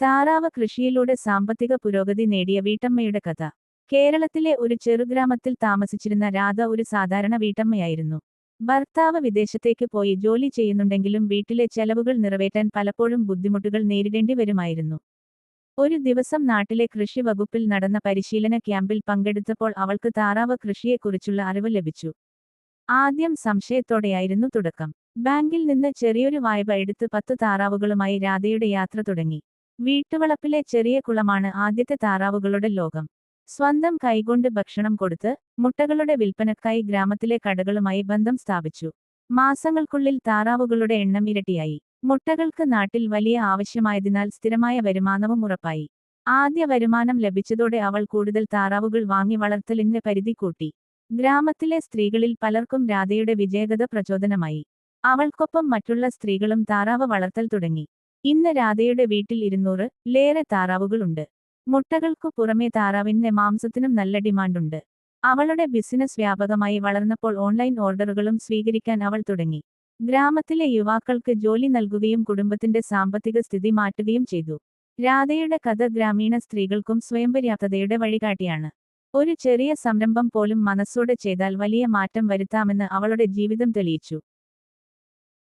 താറാവ് കൃഷിയിലൂടെ സാമ്പത്തിക പുരോഗതി നേടിയ വീട്ടമ്മയുടെ കഥ. കേരളത്തിലെ ഒരു ചെറുഗ്രാമത്തിൽ താമസിച്ചിരുന്ന രാധ ഒരു സാധാരണ വീട്ടമ്മയായിരുന്നു. ഭർത്താവ് വിദേശത്തേക്ക് പോയി ജോലി ചെയ്യുന്നുണ്ടെങ്കിലും വീട്ടിലെ ചെലവുകൾ നിറവേറ്റാൻ പലപ്പോഴും ബുദ്ധിമുട്ടുകൾ നേരിടേണ്ടി വരുമായിരുന്നു. ഒരു ദിവസം നാട്ടിലെ കൃഷി വകുപ്പിൽ നടന്ന പരിശീലന ക്യാമ്പിൽ പങ്കെടുത്തപ്പോൾ അവൾക്ക് താറാവ് കൃഷിയെക്കുറിച്ചുള്ള അറിവ് ലഭിച്ചു. ആദ്യം സംശയത്തോടെയായിരുന്നു തുടക്കം. ബാങ്കിൽ നിന്ന് ചെറിയൊരു വായ്പ എടുത്ത് പത്ത് താറാവുകളുമായി രാധയുടെ യാത്ര തുടങ്ങി. വീട്ടുവളപ്പിലെ ചെറിയ കുളമാണ് ആദ്യത്തെ താറാവുകളുടെ ലോകം. സ്വന്തം കൈകൊണ്ട് ഭക്ഷണം കൊടുത്ത് മുട്ടകളുടെ വിൽപ്പനക്കായി ഗ്രാമത്തിലെ കടകളുമായി ബന്ധം സ്ഥാപിച്ചു. മാസങ്ങൾക്കുള്ളിൽ താറാവുകളുടെ എണ്ണം ഇരട്ടിയായി. മുട്ടകൾക്ക് നാട്ടിൽ വലിയ ആവശ്യമായതിനാൽ സ്ഥിരമായ വരുമാനവും ഉറപ്പായി. ആദ്യ വരുമാനം ലഭിച്ചതോടെ അവൾ കൂടുതൽ താറാവുകൾ വാങ്ങി വളർത്തലിന്റെ പരിധി കൂട്ടി. ഗ്രാമത്തിലെ സ്ത്രീകളിൽ പലർക്കും രാധയുടെ വിജയകഥ പ്രചോദനമായി. അവൾക്കൊപ്പം മറ്റുള്ള സ്ത്രീകളും താറാവ് വളർത്തൽ തുടങ്ങി. ഇന്ന് രാധയുടെ വീട്ടിൽ ഇരുന്നൂറ് ലേറെ താറാവുകളുണ്ട്. മുട്ടകൾക്കു പുറമെ താറാവിന്റെ മാംസത്തിനും നല്ല ഡിമാൻഡുണ്ട്. അവളുടെ ബിസിനസ് വ്യാപകമായി വളർന്നപ്പോൾ ഓൺലൈൻ ഓർഡറുകളും സ്വീകരിക്കാൻ അവൾ തുടങ്ങി. ഗ്രാമത്തിലെ യുവാക്കൾക്ക് ജോലി നൽകുകയും കുടുംബത്തിന്റെ സാമ്പത്തിക സ്ഥിതി മാറ്റുകയും ചെയ്തു. രാധയുടെ കഥ ഗ്രാമീണ സ്ത്രീകൾക്കും സ്വയംപര്യാപ്തതയുടെ വഴികാട്ടിയാണ്. ഒരു ചെറിയ സംരംഭം പോലും മനസ്സോടെ ചെയ്താൽ വലിയ മാറ്റം വരുത്താമെന്ന് അവളുടെ ജീവിതം തെളിയിച്ചു.